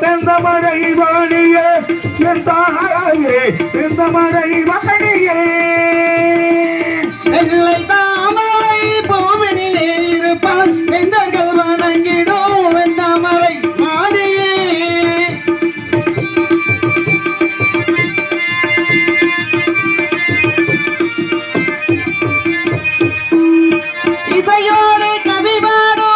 செந்தமரை வாணியே என் செந்தமரை வாணியே. வெள்ளை தாமரை பூவினிலே இருப்பார் வெந்தர்கள் வணங்கிடும் வெந்தாமரை கவி பாடோ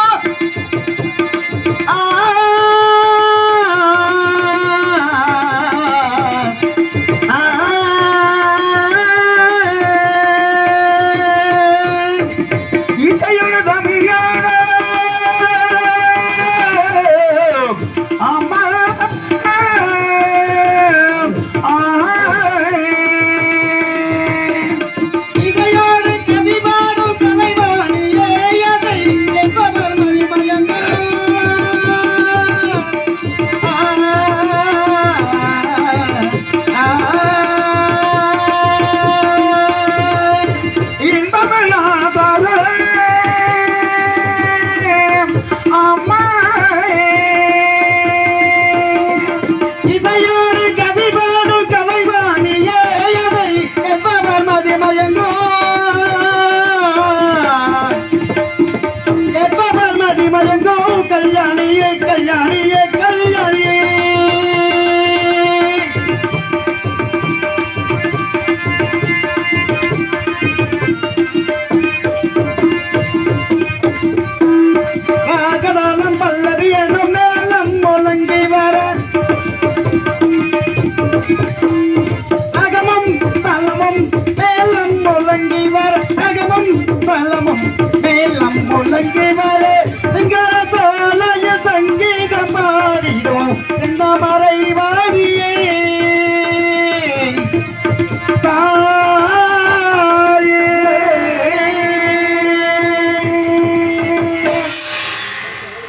மேலம் மேலே வர சிங்கர சோலைய சங்கீதம் பாடிடும் இந்த மறை வாடியே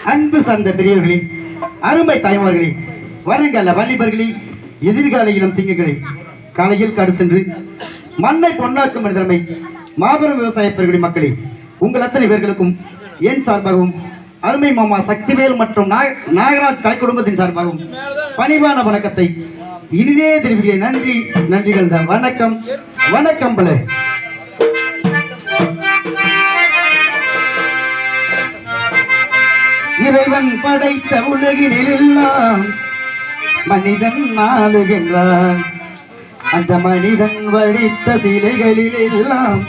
அன்பு சார்ந்த பெரியவர்களே அருமை தாய்மார்களே வருங்கால வல்லிபர்களே எதிர்கால இளம் சிங்கங்களே காலையில் காடு சென்று மண்ணை பொன்னாக்கும் மனிதமை மாபெரும் விவசாய பெருகுடி மக்களே உங்கள் அத்தனை பேர்களுக்கும் என் சார்பாகவும் அருமை மாமா சக்திவேல் மற்றும் நாகராஜ் கலை குடும்பத்தின் சார்பாகவும் பணிவான வணக்கத்தை இனிதே தெரிவிக்கிறேன். நன்றி நன்றிகள். தான் வணக்கம் வணக்கம் பல இறைவன் படைத்த உலகினில் எல்லாம் மனிதன் ஆளுகின்றான் அந்த மனிதன் வடித்த சிலைகளில் எல்லாம்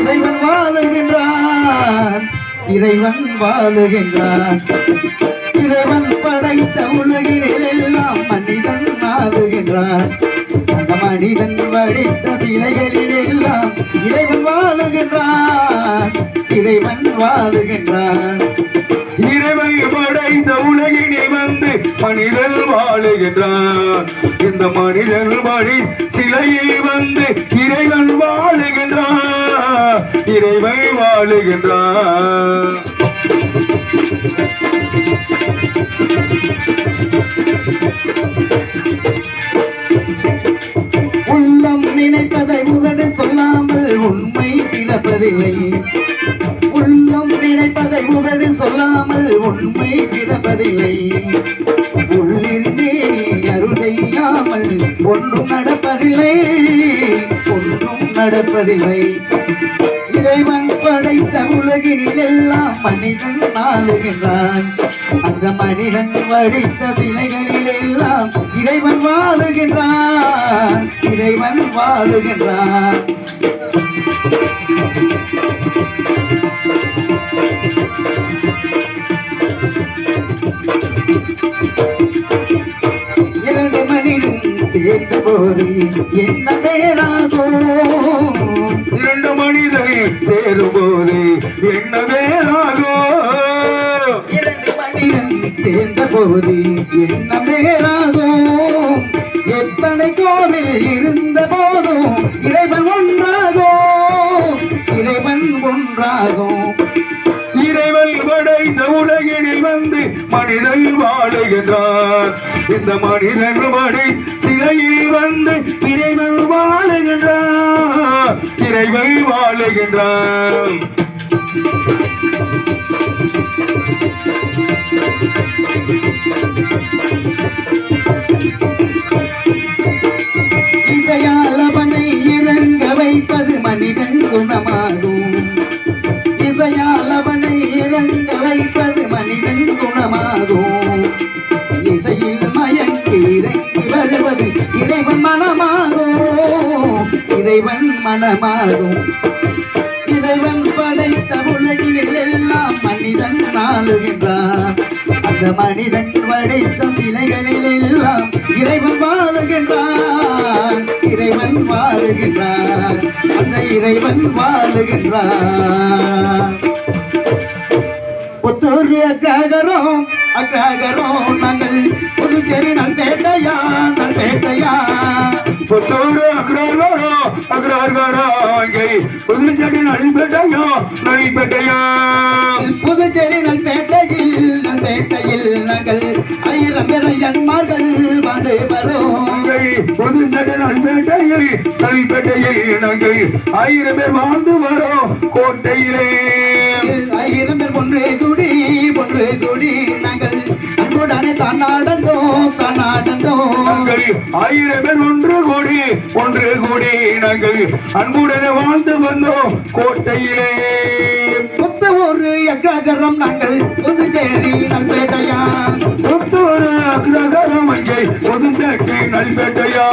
இறைவன் வாழுகின்றான். இறைவன் வாழுகின்றான் இறைவன் படைத்த உலகினில் எல்லாம் மனிதன் வாழுகின்றான் அந்த மனிதன் வடித்த சிலைகளில் எல்லாம் இறைவன் வாழுகின்றான் இறைவன் வாழுகின்றான் இறைவன் படைத்த உலகினை வந்து மனிதன் வாழுகின்றான். இந்த மனிதன் படி சிலையை வந்து இறைவன் வாழுகின்றான். இறைவன் வாழுகின்றான். நடப்பதில்லை. இறைவன் படைத்த உலகினில் எல்லாம் மனிதன் ஆளுகின்றான் அந்த மனிதன் வடித்த விலைகளில் எல்லாம் இறைவன் வாழுகின்றான். இறைவன் வாழுகின்றான். Thank you. எந்த தேர்ந்த போது என்ன பேராகோ இரண்டு மனிதர் சேரும் போது என்ன வேறாகோ இரண்டு மனிதன் சேர்ந்த போது என்ன பேராகும்? எத்தனை கோவில் இருந்த போதும் இறைவன் ஒன்றா உலகினில் வந்து மனிதன் வாழுகின்றார். இந்த மனிதன் படை சிலையில் வந்து இறைவன் வாழுகின்றார். இறைவன் வாழுகின்றார் இசையால் அவனை இறங்க வைப்பது மனிதன் குணமா? போவது இறைவன் மனமாகும். இறைவன் மனமாகும். இறைவன் படைத்த உலகில் எல்லாம் மனிதன் ஆளுகின்றான் அந்த மனிதன் படைத்த சிலைகளில் எல்லாம் இறைவன் வாழுகின்றான். இறைவன் வாழுகின்றான். அந்த இறைவன் வாழுகின்றான். புத்தூர் அக்ராகரம் அக்ராகரம் நாங்கள் பேட்டையா நல் பேட்டையா? புத்தூர் அக்ரார்காரோ அக்ரார்காரோ அங்கே புதுச்சேரி நல்பேட்டையோ நல்பேட்டையா புதுச்சேரி நல் பேட்டையில் நாங்கள் ஆயிரம் பிறையன்மார்கள் வந்து வரோம். புதுச்சேரி நல்பேட்டையில் நல்பேட்டையில் நாங்கள் ஆயிரம் பேர் வாழ்ந்து வரோம் கோட்டையிலே. ஆயிரம் பேர் ஒன்று கூடி ஒன்று கூடி நாங்கள் அன்புடனே தான் தான் நடந்தோம் ஆயிரம் பேர் ஒன்று கூடி ஒன்று கூடி நாங்கள் அன்புடன் வாழ்ந்து வந்தோம் கோட்டையிலே. புத்த ஊரு எக்காகரம் நாங்கள் புதுச்சேரி நல்பேட்டையா? புத்தூர் அக்ரகரம் அங்கே புதுச்சேரி நல்பேட்டையா?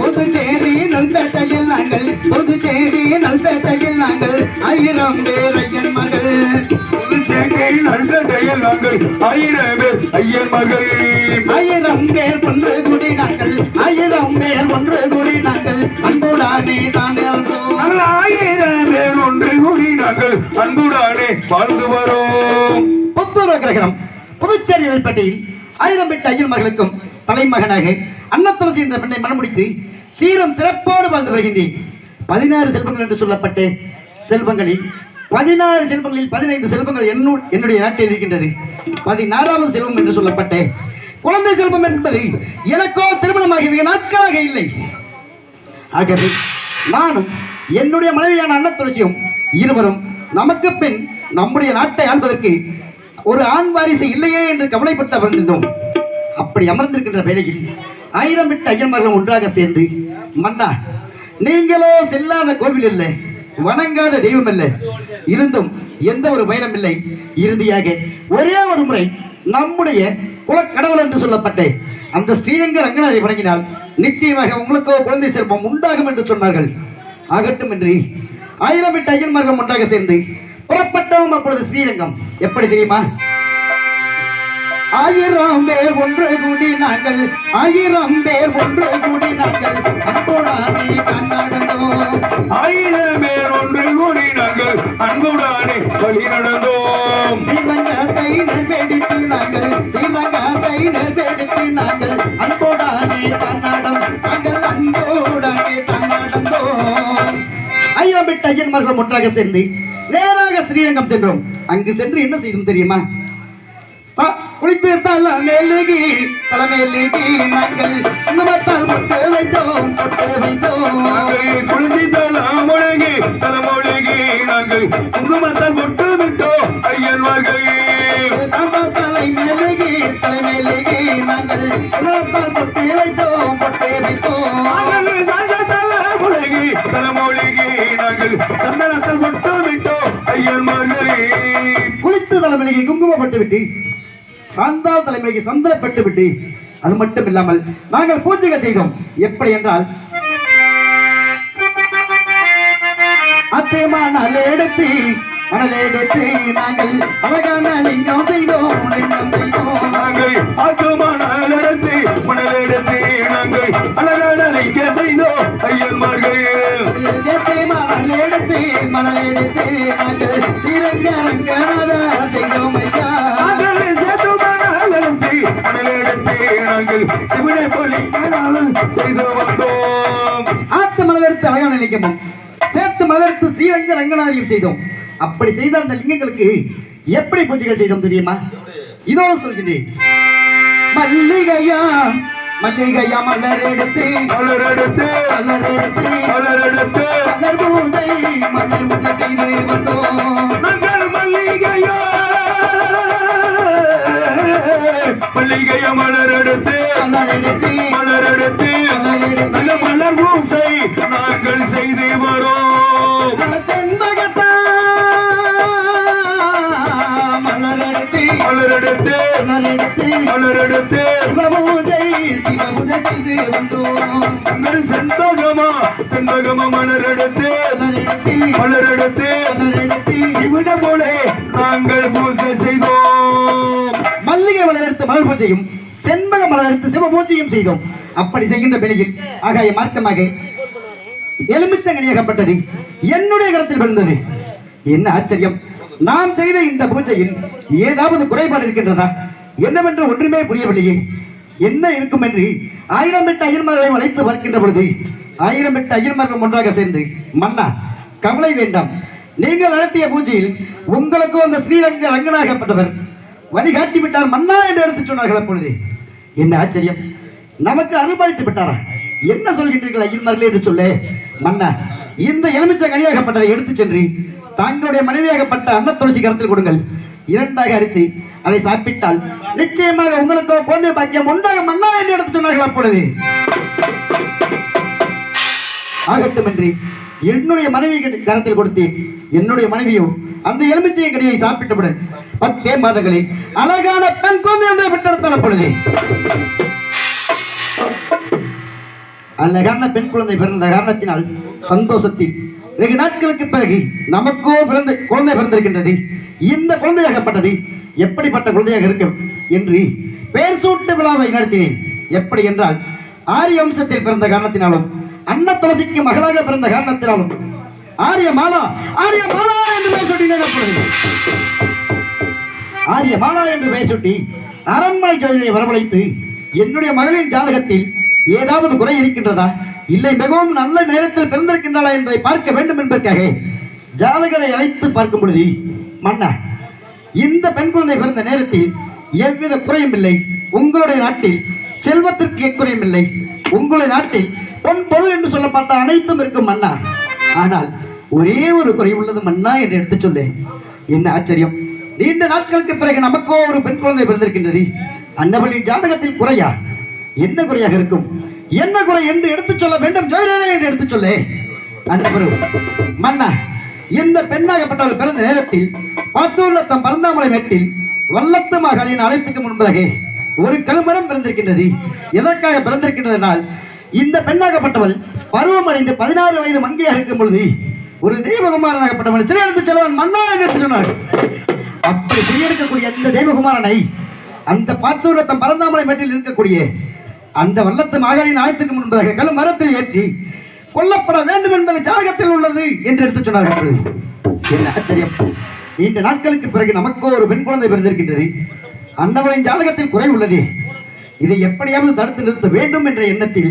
புதுச்சேரி நல்பேட்டையில் நாங்கள் புதுச்சேரி நல்பேட்டையில் நாங்கள் ஆயிரம் பேர் நல்பேட்டையில் நாங்கள் ஆயிரம் பேர் ஐயன் மகள். ஆயிரம் பேர் ஒன்று கூடி நாங்கள் ஆயிரம் பேர் ஒன்று கூடி நாங்கள் அன்புடானே தான் ஆயிரம் பேர் ஒன்று கூடி நாங்கள் அன்புடனே வாழ்ந்து வரோம். புத்தூர் கிரகணம் புதுச்சேரி நெல்பட்டியில் ஆயிரம் பெற்ற ஐயன்மார்களுக்கும் தலைமகனாக அன்னத்துளசி என்ற பெண்ணை மணமுடித்து சீரம் சிறப்போடு வாழ்ந்து வருகின்றேன். பதினாறு செல்வங்கள் என்று சொல்லப்பட்ட செல்வங்களில் பதினாறு செல்வங்களில் பதினைந்து செல்வங்கள் என்னு என்னுடைய நாட்டில் இருக்கின்றது. பதினாறாவது செல்வம் என்று சொல்லப்பட்ட குழந்தை செல்வம் என்பது எனக்கோ திருமணமாகிய நாட்களாக இல்லை. ஆகவே நானும் என்னுடைய மனைவியான அன்னத்துளசியும் இருவரும் நமக்கு பின் நம்முடைய நாட்டை ஆள்வதற்கு ஒரு ஆண் வாரிசு இல்லையே என்று கவலைப்பட்டு அமர்ந்திருந்தோம். அப்படி அமர்ந்திருக்கின்ற வேளையில் ஆயிரம் விட்டு ஐயன்மார்களும் ஒன்றாக சேர்ந்து மன்னா நீங்களோ செல்லாத கோவில் இல்லை. வணங்காத தெய்வம் இல்லை இருந்தும் எந்த ஒரு பயணம் இல்லை. இறுதியாக ஒரே ஒரு முறை நம்முடைய குலக்கடவுள் என்று சொல்லப்பட்ட அந்த ஸ்ரீரங்க ரங்கநாதை வணங்கினால் நிச்சயமாக உங்களுக்கோ குழந்தை சிற்பம் உண்டாகும் என்று சொன்னார்கள். ஆகட்டும் என்று ஆயிரம் எட்டு ஐயன்மார்கள் ஒன்றாக சேர்ந்து புறப்பட்டோம் அப்பொழுது ஸ்ரீரங்கம். எப்படி தெரியுமா? ஆயிரம் பேர் ஒன்று கூடி நாங்கள் ஆயிரம் பேர் ஒன்று கூடி நாங்கள் அன்போடானே கண்ணாடனோம். ஆயிரம் பேர் ஒன்று கூடி நாங்கள் அன்புடனே வழி நடந்தோம். ஸ்ரீரங்கத்தை நெற்பெடுத்து நாங்கள் ஸ்ரீரங்கத்தை நெற்பெடுத்து நாங்கள் அன்போடானே கண்ணாடம். நாங்கள் அன்போடானே கண்ணாடந்தோம். ஐயம் விட்ட ஐயன்மார்கள் ஒன்றாக சேர்ந்து நேராக ஸ்ரீரங்கம் சென்றோம். அங்கு சென்று என்ன செய்தோம் தெரியுமா? குளித்து தல மெழுகி தலைமையிலுகி நாங்கள் குங்குமத்தால் பொட்டு வைத்தோம் பொட்டு வைத்தோம். நாங்கள் குளிசி தலைமொழிகி தலைமொழிகி நாங்கள் குங்குமத்தால் கொட்டு விட்டோம் ஐயன்மார்கள். தலை மெழுகி தலைமையிலுகி நாங்கள் குங்குமத்தால் பொட்டு வைத்தோம் பொட்டு வைத்தோம். தலைமொழிகி தலைமொழிகி நாங்கள் சந்தனத்தால் கொட்டு விட்டோம் ஐயன்மார்கள். குளித்து தலைமைக்கு குங்குமப்பட்டு விட்டு சாந்தால் தலைமைக்கு சந்தனப்பட்டு விட்டு அது மட்டும் இல்லாமல் நாங்கள் பூஜைகள் செய்தோம். எப்படி என்றால் அத்தை மணல் எடுத்து மணல் எடுத்து நாங்கள் அழகான லிங்கம் செய்தோம் லிங்கம் செய்தோம். நாங்கள் எடுத்து மணல் எடுத்து நாங்கள் அழகான லிங்க செய்தோம் ஐயன்மார்கள். சேர்த்து மணல் எடுத்து மணல் எடுத்து நாங்கள் ஸ்ரீரங்கரங்கநாத செய்தோம் ஐயா. எடுத்து மணல் எடுத்து நாங்கள் சிவனை பொலிக்கனாலும் செய்து வந்தோம். ஆத்து மணல் எடுத்து அழகான லிங்கமும் சேர்த்து மணல் எடுத்து ஸ்ரீரங்க ரங்கநாதரையும் செய்தோம். அப்படி செய்த அந்த லிங்கங்களுக்கு எப்படி பூஜைகள் செய்தோம் தெரியுமா? இதோ சொல்கிறேன் மல்லிகையா மல்லிகையா மலர் எடுத்து மலர் எடுத்து மலர் எடுத்து மலர் எடுத்து மலர் பூஜை மலர் பூஜை செய்து வந்தோம். மல்லிகைய மலர் எடுத்து மலர் எடுத்து மலர் பூசை மலர் எடுத்து மலர் எடுத்து சிவபூஜை சிவபூஜை செய்து வந்தோம். நாங்கள் செண்பகமா? செண்பகமா மலர் எடுத்து மலர் எடுத்து மலர் எடுத்து மலர் எடுத்து சிவன போல நாங்கள் பூசை செய்தோம். மல்லிகை மலர் எடுத்து மலர் பூஜையும் செண்பக மலர் எடுத்து சிவ பூஜையும் செய்தோம். அப்படி செய்கின்ற வேளையில் ஆகாய மார்க்கமாக எலுமிச்சங்கனியாகப்பட்டது. என்னுடைய கரத்தில் விழுந்தது. என்ன ஆச்சரியம். நாம் செய்த இந்த பூஜையில் ஏதாவது குறைபாடு இருக்கின்றதா? என்னவென்று ஒன்றுமே புரியவில்லையே. என்ன இருக்கும் என்று ஆயிரம் எட்டு அயல்மார்களை அழைத்து பார்க்கின்ற பொழுது ஆயிரம் எட்டு அயல்மார்கள் ஒன்றாக சேர்ந்து மன்னா கவலை வேண்டாம். நீங்கள் நடத்திய பூஜையில் உங்களுக்கும் அந்த ஸ்ரீரங்க ரங்கனாகப்பட்டவர் வழிகாட்டி விட்டார் மன்னா என்று எடுத்து சொன்னார்கள் அப்பொழுது. என்ன ஆச்சரியம்? நமக்கு அருள்பாலித்து விட்டாரா? என்ன சொல்கின்றீர்கள் ஐயன்மார்களே என்று சொல்ல மன்னா இந்த எலுமிச்சை கனியாகப்பட்டதை எடுத்து சென்று தாங்களுடைய மனைவியாகப்பட்ட அன்ன துளசி கருத்தில் கொடுங்கள். இரண்டாக அரித்து அதை சாப்பிட்டால் நிச்சயமாக உங்களுக்கு குழந்தை பாக்கியம் உண்டாக மன்னா என்று எடுத்து சொன்னார்கள் அப்பொழுது. ஆகட்டும் என்று என்னுடைய மனைவி கரத்தில் கொடுத்தேன் என்னுடைய மனைவியோ அந்த எலுமிச்சை கடியை சாப்பிட்டவுடன் பத்தே மாதங்களில் அழகான பெண் குழந்தை ஒன்றை பெற்றெடுத்தால் அப்பொழுது. அழகான பெண் குழந்தை பிறந்த காரணத்தினால் சந்தோஷத்தில் வெகு நாட்களுக்கு பிறகு நமக்கோ பிறந்த குழந்தை பிறந்திருக்கின்றது. இந்த குழந்தையாகப்பட்டது எப்படிப்பட்ட குழந்தையாக இருக்கும் என்று பெயர் சூட்டு விழாவை நடத்தினேன். எப்படி என்றால் ஆரிய வம்சத்தில் பிறந்த காரணத்தினாலும் அன்ன துளசிக்கு மகளாக பிறந்த காரணத்தினாலும் ஆரிய மாலா ஆரிய மாலா என்று பெயர் சூட்டினேன் ஆரிய மாலா என்று பெயர் சுட்டி அரண்மனை ஜோதியை வரவழைத்து என்னுடைய மகளின் ஜாதகத்தில் ஏதாவது குறை இருக்கின்றதா? இல்லை மிகவும் நல்ல நேரத்தில் பிறந்திருக்கின்றாளா என்பதை பார்க்க வேண்டும் என்பதற்காக ஜாதகரை அழைத்து பார்க்கும் பொழுது மன்னா இந்த பெண் குழந்தை பிறந்த நேரத்தில் எவ்வித குறையும் இல்லை. உங்களுடைய நாட்டில் செல்வத்திற்கு எக்குறையும் இல்லை. உங்களுடைய நாட்டில் பொன் பொருள் என்று சொல்லப்பட்ட அனைத்தும் இருக்கும் மன்னா. ஆனால் ஒரே ஒரு குறை உள்ளது மன்னா என்று எடுத்துச் சொல்லேன். என்ன ஆச்சரியம்? நீண்ட நாட்களுக்கு பிறகு நமக்கோ ஒரு பெண் குழந்தை பிறந்திருக்கின்றது. அன்னவளின் ஜாதகத்தில் குறையா? என்ன குறையாக இருக்கும்? என்ன குறை என்று எடுத்துச் சொல்ல வேண்டும்? ஜெயலலிதா என்று எடுத்துச் சொல்லு. அன்னபரு மன்னா இந்த பெண்ணாகப்பட்டவள் பிறந்த நேரத்தில் பாச்சூர்லத்தம் பரந்தாமலை மேட்டில் வல்லத்து மகளின் அழைத்துக்கு முன்பதாக ஒரு கழுமரம் பிறந்திருக்கின்றது. எதற்காக பிறந்திருக்கின்றதனால் இந்த பெண்ணாகப்பட்டவள் பருவமடைந்து பதினாறு வயது மங்கையாக இருக்கும் பொழுது ஒரு தெய்வகுமாரனாகப்பட்டவன் சிறை எடுத்து செல்வன் மன்னா என்று எடுத்து சொன்னார் அப்படி சிறையெடுக்கக்கூடிய அந்த தெய்வகுமாரனை அந்த பாச்சூரத்தம் பரந்தாமலை மேட்டில் இருக்கக்கூடிய அந்த வல்லத்து மகளின் ஆயத்துக்கு முன்பதாக கழும் மரத்தில் ஏற்றி கொல்லப்பட வேண்டும் என்பது ஜாதகத்தில் உள்ளது என்று எடுத்து சொன்னார்கள். என்ன ஆச்சரியம்? நீண்ட நாட்களுக்கு பிறகு நமக்கோ ஒரு பெண் குழந்தை பிறந்திருக்கின்றது. அன்னவளின் ஜாதகத்தில் குறை உள்ளது. இதை எப்படியாவது தடுத்து நிறுத்த வேண்டும் என்ற எண்ணத்தில்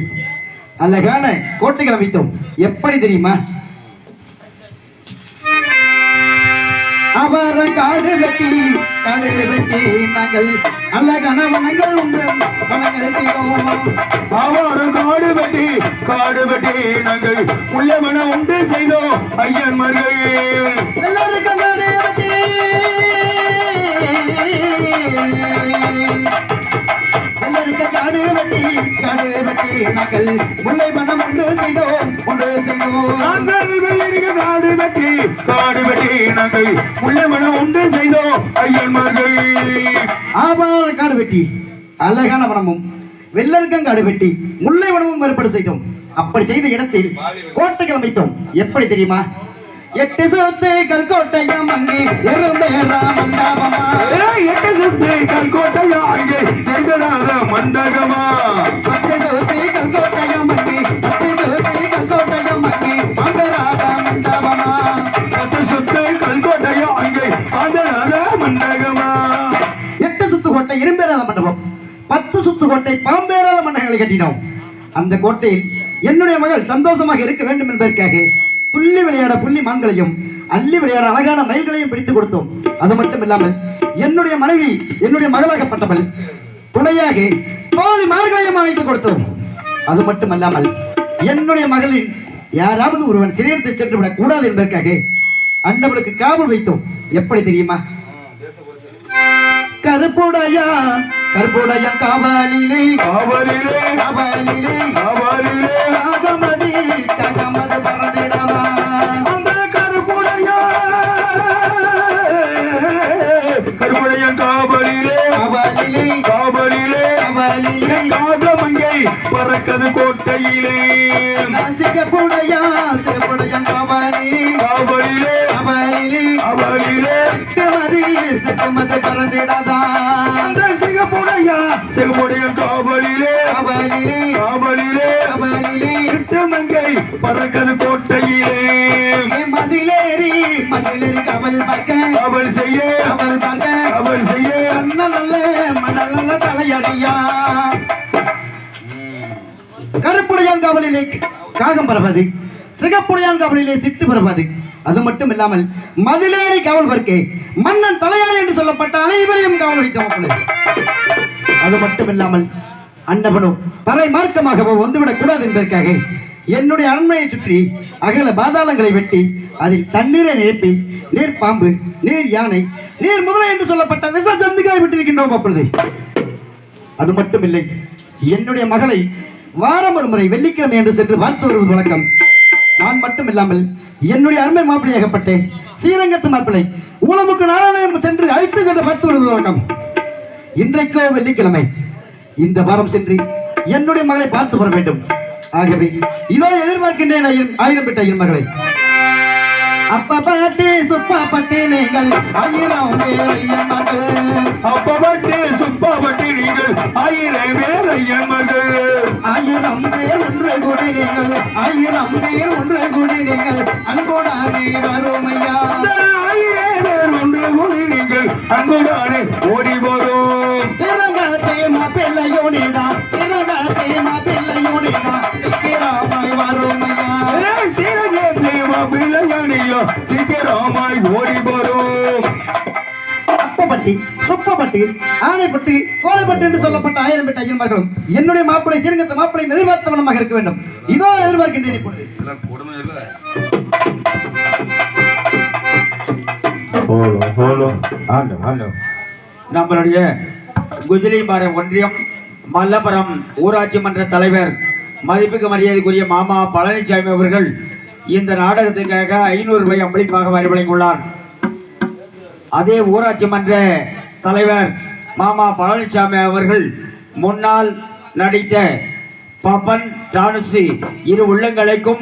அழகான கோட்டைகள் அமைத்தோம். எப்படி தெரியுமா? அவர காடு வெட்டி காடு வெட்டி நாங்கள் நல்ல கணவனங்கள் உண்டு வனங்கள் செய்தோம் ஆவாரம் காடு வெட்டி காடு வெட்டி நாங்கள் உள்ளவன உண்டு செய்தோம் ஐயன்மார்கள். எல்லாருக்கும் காடு வெட்டி. எல்லாருக்கும் காடு வெட்டி காடு வெட்டி நாங்கள் முல்லை உண்டு செய்தோம் செய்தோம். நாங்கள் வெள்ளரிக்க காடு வெட்டி காடு வெட்டி நாங்கள் உள்ளவன உண்டு செய்தோம் ஐயன்மார்கள். ஆபார காடு வெட்டி அழகான வனமும் வெள்ளருக்கங்காடு வெட்டி முல்லை வனமும் ஏற்பாடு செய்தோம். அப்படி செய்த இடத்தில் கோட்டைகள் அமைத்தோம். எப்படி தெரியுமா? எட்டு சொத்து கல்கோட்டையம் அங்கே எறும்பேரா மண்டாபமா எட்டு சுத்து கல்கோட்டையா அங்கே எங்கடாத மண்டகமா? பத்து சொத்து கல்கோட்டையம் அங்கே பத்து சொத்து கல்கோட்டையம் அங்கே அங்கராடா மண்டாபமா பத்து சுத்து கல்கோட்டையா அங்கே ஆதராத மண்டகமா? எட்டு சுத்து கோட்டை இரும்பேராத மண்டபம். பத்து சுத்து கோட்டை பாம்பேராத மண்டபங்களை கட்டினோம். அந்த கோட்டையில் என்னுடைய மகள் சந்தோஷமாக இருக்க வேண்டும் என்பதற்காக விளையாட புள்ளி மான்களையும் அள்ளி விளையாட அழகான மயில்களையும் பிடித்து கொடுத்தோம். அது மட்டும் இல்லாமல் என்னுடைய மனைவி என்னுடைய மகளாகப்பட்டவள் துணையாக தோழி மார்களையும் அமைத்து கொடுத்தோம். அது மட்டும் அல்லாமல் என்னுடைய மகளின் யாராவது ஒருவன் சிறையெடுத்து சென்று விடக் கூடாது என்பதற்காக அண்ணவளுக்கு காவல் வைத்தோம். எப்படி தெரியுமா? கருப்புடையா கருப்புடையா காவலிலே காவலிலே காவலிலே காவலிலே பறக்கது கோட்டையிலே. சிகப்புடையா சிகப்புடையா காவலிலே காவலிலே. காவலிலே. காவலிலே. சிக்கமதி சிக்கமது பறந்திடதா. அந்த சிகப்புடைய சிகப்புடைய காவலிலே. காவலிலே. காவலிலே. காவலிலே. சிட்டமங்கை பறக்கது கோட்டையிலே. மதிலேறி மதிலேறி கவல் பார்க்க. காவல் செய்ய. கவல் பார்க்க. கருப்புடையான் காவலிலே காகம் பரவது சிகப்புடையான் காவலிலே சிட்டு பரவது அது மட்டும் இல்லாமல் மதிலேறி காவல் பருக்கே மன்னன் தலையாரி என்று சொல்லப்பட்ட அனைவரையும் காவல் வைத்த அது மட்டும் இல்லாமல் அன்னபனும் தரை மார்க்கமாகவோ வந்துவிடக் கூடாது என்பதற்காக என்னுடைய அரண்மனையை சுற்றி அகல பாதாளங்களை வெட்டி அதில் தண்ணீரை நிரப்பி நீர் பாம்பு நீர் யானை நீர் முதலை என்று சொல்லப்பட்ட விச ஜந்துக்களை விட்டிருக்கின்றோம் அப்பொழுது அது மட்டும் இல்லை என்னுடைய மகளை வாரம் ஒரு முறை வெள்ளிக்கிழமை என்று சென்று பார்த்து வருவது வழக்கம். நான் மட்டும் இல்லாமல் என்னுடைய அருமை மாப்பிள்ளையாகப்பட்ட ஸ்ரீரங்கத்து மாப்பிள்ளை ஊனமுக்கு நாராயணம் சென்று அழைத்து சென்று பார்த்து வருவது வழக்கம். இன்றைக்கோ வெள்ளிக்கிழமை. இந்த வாரம் சென்று என்னுடைய மகளை பார்த்து வர வேண்டும். ஆகவே இதோ எதிர்பார்க்கின்றேன் ஆயிரம் பெட்ட பெற்ற மகளை. அப்பா பாட்டி சுப்பா பட்டி நீங்கள் ஆயிரம் பேர் ஐயன் மகள். அப்பவட்டு சுப்பவட்டு நீங்கள் ஆயிரம் பேர் ஐயன்மர்கள் ஆயிரம் பேர் ஒன்று கூடி நீங்கள் ஆயிரம் பேர் ஒன்று சீக்கிரமாய் ஓடி வரும். அப்பப்பட்டி சொப்பப்பட்டி ஆனைப்பட்டி சோலைப்பட்டி என்று சொல்லப்பட்ட ஆயிரம் பெட்ட ஐயன்மார்களும் என்னுடைய மாப்பிளை சீரகத்தை மாப்பிளை எதிர்பார்த்த வண்ணமாக இருக்க வேண்டும். இதோ எதிர்பார்க்கின்றேன் இப்பொழுது. Hello hello. ஹலோ ஹலோ நம்மளுடைய குஜிலிமரம் ஒன்றியம் மல்லபுரம் ஊராட்சி மன்ற தலைவர் மதிப்புக்கு மரியாதைக்குரிய மாமா பழனிசாமி அவர்கள் இந்த நாடகத்துக்காக ஐநூறு ரூபாய் அம்பளிப்பாக வரி வழங்கியுள்ளார். அதே ஊராட்சி மன்ற தலைவர் மாமா பழனிசாமி அவர்கள் முன்னால் நடித்த பப்பன் டானுசி இரு உள்ளங்களுக்கும்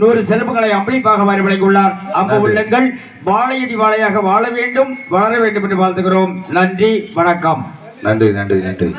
நூறு செலவுகளை அம்பளிப்பாக வரி வழங்கியுள்ளார். அம்பு உள்ளங்கள் வாழையடி வாழையாக வாழ வேண்டும் வளர வேண்டும் என்று வாழ்த்துகிறோம். நன்றி வணக்கம். நன்றி நன்றி நன்றி.